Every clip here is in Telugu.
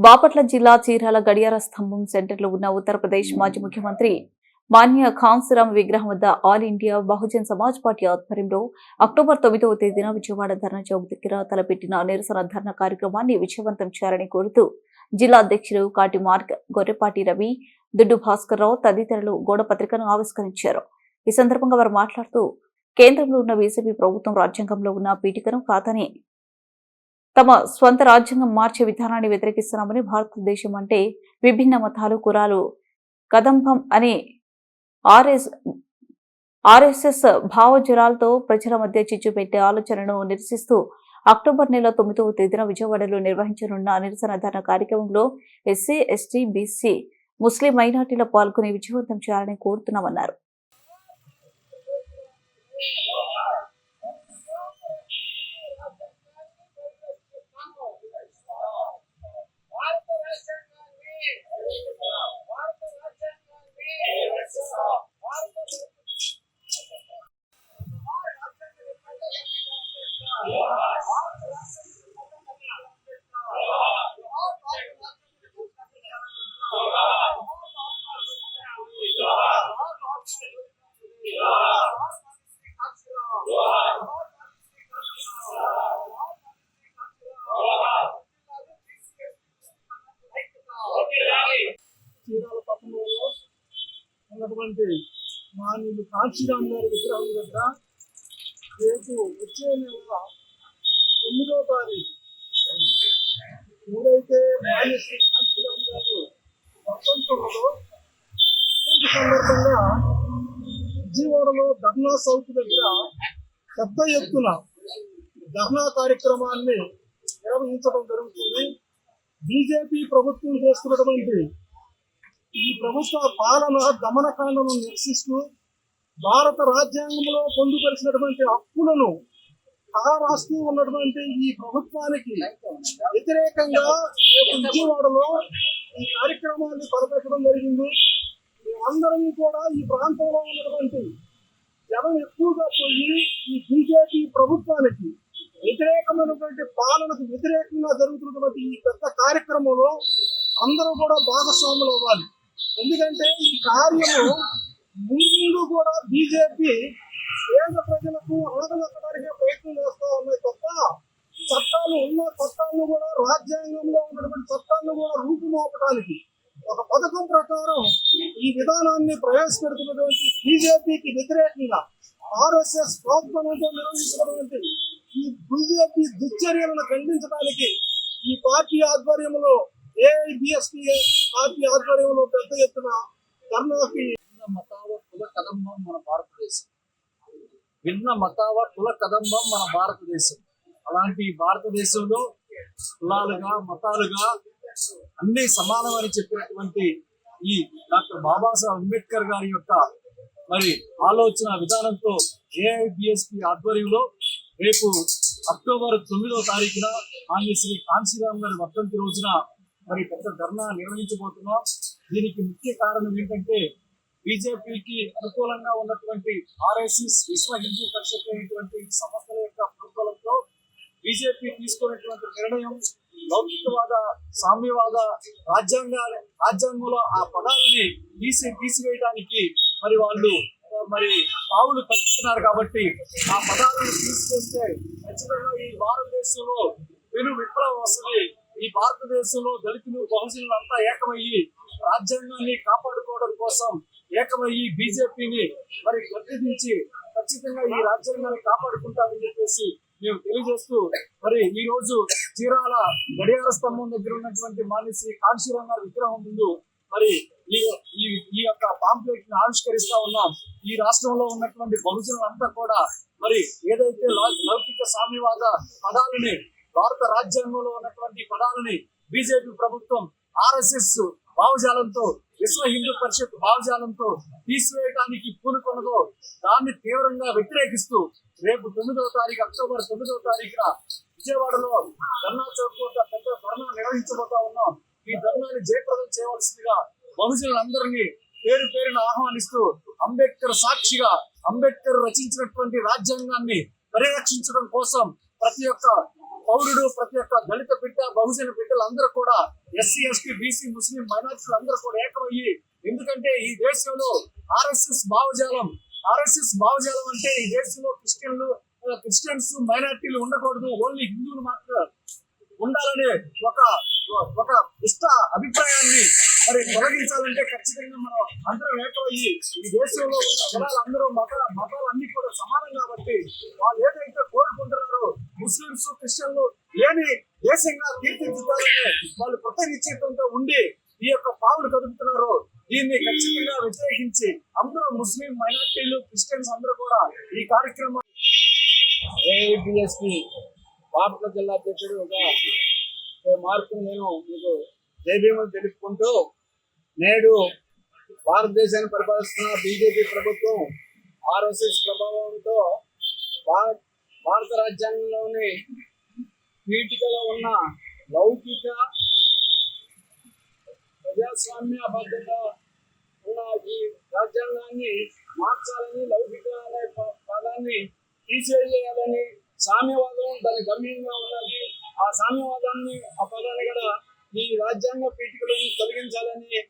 బాపట్ల జిల్లా చీరాల గడియార స్తంభం సెంటర్లో ఉన్న ఉత్తరప్రదేశ్ మాజీ ముఖ్యమంత్రి మాన్య ఖాన్సురామ్ విగ్రహం వద్ద all India Bahujan Samaj Party ఆధ్వర్యంలో అక్టోబర్ తొమ్మిదవ తేదీన విజయవాడ ధర్నా చౌక్ దగ్గర తలపెట్టిన నిరసన ధర్నా కార్యక్రమాన్ని విజయవంతం చేయాలని కోరుతూ జిల్లా అధ్యక్షుడు కాటి మార్క్ గొర్రెపాటి రవి దుడ్డు భాస్కర్ రావు తదితరులు గోడ పత్రికను ఆవిష్కరించారు. ఈ సందర్భంగా వారు మాట్లాడుతూ కేంద్రంలో ఉన్న బీజేపీ ప్రభుత్వం రాజ్యాంగంలో ఉన్న పీఠికను కాదని తమ స్వంత రాజ్యాంగం మార్చే విధానాన్ని వ్యతిరేకిస్తున్నామని భారతదేశం అంటే విభిన్న మతాలు కులాలు కదంబం అని ఆర్ఎస్ ఆర్ఎస్ఎస్ భావజ్వరాలతో ప్రజల మధ్య చిచ్చు పెట్టే ఆలోచనను నిరసిస్తూ అక్టోబర్ నెల తొమ్మిదవ తేదీన విజయవాడలో నిర్వహించనున్న నిరసన ధర్నా కార్యక్రమంలో ఎస్సీ ఎస్టీ బీసీ ముస్లిం మైనార్టీల పాల్గొని విజయవంతం చేయాలని కోరుతున్నామన్నారు భారత రాజ్యాంగాన్ని భారత రాజ్యాంగాన్ని భారత చీరాల మా ఉన్నటువంటి మానవులు కాంచీరామ్ గారి విగ్రహం దగ్గర రేపు వచ్చే నెల తొమ్మిదో తారీఖు. ఎవరైతే మాన్యశ్రీ కాంచీరామ్ గారు వర్ధంతి సందర్భంగా విజయవాడలో ధర్నా సౌత్ దగ్గర పెద్ద ఎత్తున ధర్నా కార్యక్రమాన్ని నిర్వహించడం జరుగుతుంది. బీజేపీ ప్రభుత్వం చేస్తున్నటువంటి ఈ ప్రభుత్వ పాలన దమనకాండను నిరసిస్తూ భారత రాజ్యాంగంలో పొందుపరిచినటువంటి హక్కులను రాస్తూ ఉన్నటువంటి ఈ ప్రభుత్వానికి వ్యతిరేకంగా రేపు విజయవాడలో ఈ కార్యక్రమాన్ని తలపెట్టడం జరిగింది. మేమందరం కూడా ఈ ప్రాంతంలో ఉన్నటువంటి జనం ఎక్కువగా పోయి ఈ బీజేపీ ప్రభుత్వానికి వ్యతిరేకమైనటువంటి పాలనకు వ్యతిరేకంగా జరుగుతున్నటువంటి ఈ పెద్ద కార్యక్రమంలో అందరూ కూడా భాగస్వాములు అవ్వాలి. ఎందుకంటే ఈ కార్యము ముందు కూడా బీజేపీ పేద ప్రజలకు ఆదరించడానికి ప్రయత్నం చేస్తూ ఉన్నాయి తప్ప చట్టాలు ఉన్న చట్టాలను కూడా రాజ్యాంగంలో ఉన్నటువంటి చట్టాలను కూడా రూపుమాపడానికి ఒక పథకం ప్రకారం ఈ విధానాన్ని ప్రవేశపెడుతున్నటువంటి బీజేపీకి వ్యతిరేకంగా ఆర్ఎస్ఎస్ ప్రోత్సాహంతో నిర్వహించినటువంటి ఈ బీజేపీ దుశ్చర్యలను ఖండించడానికి ఈ పార్టీ ఆధ్వర్యంలో ఏఐబిఎస్పీ పార్టీ ఆధ్వర్యంలో పెద్ద ఎత్తున ధర్నాకి భిన్న కదంబం మన భారతదేశం. భిన్న మతావ కుల కదంబం మన భారతదేశం. అలాంటి భారతదేశంలో కులాలుగా మతాలుగా అన్ని సమానమని చెప్పినటువంటి ఈ డాక్టర్ బాబాసాహెబ్ అంబేద్కర్ గారి యొక్క మరి ఆలోచన విధానంతో ఏఐబిఎస్పి ఆధ్వర్యంలో రేపు అక్టోబర్ తొమ్మిదో తారీఖున మాన్య శ్రీ కాంశీరామ్ గారి వర్ధంతి రోజున మరి పెద్ద ధర్నా నిర్వహించబోతున్నాం. దీనికి ముఖ్య కారణం ఏంటంటే బీజేపీకి అనుకూలంగా ఉన్నటువంటి ఆర్ఎస్ఎస్ విశ్వ హిందూ పరిషత్ అనేటువంటి సంస్థల యొక్క అనుకూలంతో బీజేపీ తీసుకున్నటువంటి నిర్ణయం లౌకికవాద సామ్యవాద రాజ్యాంగ రాజ్యాంగంలో ఆ పదాలని తీసి తీసివేయడానికి మరి వాళ్ళు మరి పావులు కట్టుతున్నారు కాబట్టి ఆ పదాలను తీసుకొస్తే ఖచ్చితంగా ఈ భారతదేశంలో పెను విప్లవం వస్తుంది. ఈ భారతదేశంలో దళితులు బహుజనులు అంతా ఏకమయ్యి రాజ్యాంగాన్ని కాపాడుకోవడం కోసం ఏకమయ్యి బీజేపీని మరి గద్దెదించి ఖచ్చితంగా ఈ రాజ్యాంగాన్ని కాపాడుకుంటామని చెప్పేసి మేము తెలియజేస్తూ మరి ఈ రోజు చీరాల గడియార స్తంభం దగ్గర ఉన్నటువంటి మానేసి శ్రీ కాంశీరామ్ గారి విగ్రహం ముందు మరి ఈ ఈ యొక్క పాంప్లెట్ని ఆవిష్కరిస్తా ఉన్నాం. ఈ రాష్ట్రంలో ఉన్నటువంటి బహుజనులంతా కూడా మరి ఏదైతే లౌకిక సామ్యవాద పదాలని భారత రాజ్యాంగంలో ఉన్నటువంటి పదాలని బీజేపీ ప్రభుత్వం ఆర్ఎస్ఎస్ భావజాలంతో విశ్వ హిందూ పరిషత్ భావజాలంతో తీసివేయడానికి పూనుకున్నదో దాన్ని తీవ్రంగా వ్యతిరేకిస్తూ రేపు తొమ్మిదవ తారీఖు అక్టోబర్ తొమ్మిదవ తారీఖున విజయవాడలో ధర్నా చౌక్ వద్ద పెద్ద ధర్నా నిర్వహించబోతా ఉన్నాం. ఈ ధర్నాన్ని జయప్రదం చేయవలసిందిగా బహుజనులందరినీ పేరు పేరున ఆహ్వానిస్తూ అంబేద్కర్ సాక్షిగా అంబేద్కర్ రచించినటువంటి రాజ్యాంగాన్ని పరిరక్షించడం కోసం ప్రతి ఒక్క పౌరుడు ప్రతి ఒక్క దళిత బిడ్డ బహుజన బిడ్డలందరూ కూడా ఎస్సీ ఎస్టీ బీసీ ముస్లిం మైనార్టీలు అందరూ కూడా ఏకమయ్యి ఎందుకంటే ఈ దేశంలో ఆర్ఎస్ఎస్ భావజాలం ఆర్ఎస్ఎస్ భావజాలం అంటే ఈ దేశంలో క్రిస్టియన్లు క్రిస్టియన్స్ మైనార్టీలు ఉండకూడదు ఓన్లీ హిందువులు మాత్రం ఉండాలనే ఒక ఒక దుష్ట అభిప్రాయాన్ని మరి తొలగించాలంటే ఖచ్చితంగా మనం అందరం ఏకమయ్యి ఈ దేశంలో ఉన్న జనాలు అందరూ మత మతాలు అన్ని కూడా సమానం కాబట్టి వాళ్ళు ఏదైతే కోరుకుంటున్నారో ముస్లింస్ క్రిస్టియన్లు లేని దేశంగా తీర్చిదిద్దాలని వాళ్ళు కృత ఉండి ఈ యొక్క పావులు కదుపుతున్నారు. దీన్ని ఖచ్చితంగా వ్యతిరేకించి అందరూ ముస్లిం మైనార్టీలు క్రిస్టియన్స్ అందరూ కూడా ఈ కార్యక్రమం ఏఐపిఎస్పి బాపట్ల జిల్లా అధ్యక్షుడుగా ఒక మార్పును నేను మీకు జయభీములు తెలుపుకుంటూ నేడు భారతదేశాన్ని పరిపాలిస్తున్న బీజేపీ ప్రభుత్వం ఆర్ఎస్ఎస్ ప్రభావంతో భారత రాజ్యాంగంలోని పీఠికలో ఉన్న లౌకిక ప్రజాస్వామ్యబద్ధంగా ఉన్న ఈ రాజ్యాంగాన్ని మార్చాలని లౌకిక అనే పదాన్ని తీసివేయాలని సామ్యవాదం దాని గమ్యంగా ఉన్నది. ఆ సామ్యవాదాన్ని ఆ పదాన్ని కూడా ఈ రాజ్యాంగ పీఠికలను తొలగించాలని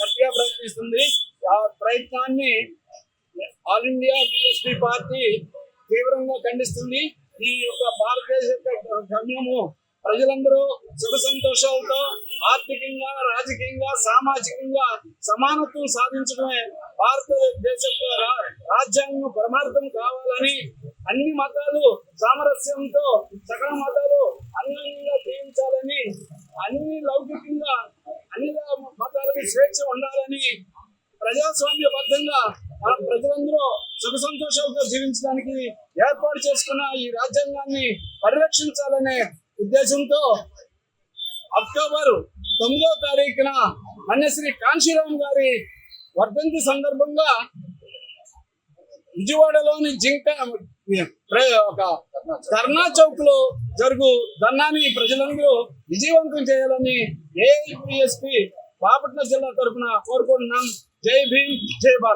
గట్టిగా ప్రయత్నిస్తుంది. ఆ ప్రయత్నాన్ని ఆల్ ఇండియా బిఎస్పీ పార్టీ తీవ్రంగా ఖండిస్తుంది. ఈ యొక్క భారతదేశ గమ్యము ప్రజలందరూ సుఖ సంతోషాలతో ఆర్థికంగా రాజకీయంగా సామాజికంగా సమానత్వం సాధించడమే భారతదేశ రాజ్యాంగం పరమార్థం కావాలని అన్ని మతాలు సామరస్యంతో సకల మతాలు అన్యోన్యంగా జీవించాలని అన్ని లౌకికంగా అన్ని మతాలకు స్వేచ్ఛ ఉండాలని ప్రజాస్వామ్యబద్ధంగా మనం ప్రజలందరూ సుఖ సంతోషాలతో జీవించడానికి ఏర్పాటు చేసుకున్న ఈ రాజ్యాంగాన్ని పరిరక్షించాలనే ఉద్దేశంతో అక్టోబర్ తొమ్మిదో తారీఖున అన్నశ్రీ కాంశీరామ్ గారి వర్ధంతి సందర్భంగా విజయవాడలోని జింక ప్ర- ఒక ధర్నా చౌక్లో జరుగు ధర్నాని ప్రజలందరూ విజయవంతం చేయాలని ఏఐపిఎస్పి బాపట్ల జిల్లా తరఫున కోరుకుంటున్నాం. జై భీమ్ జై భారత్.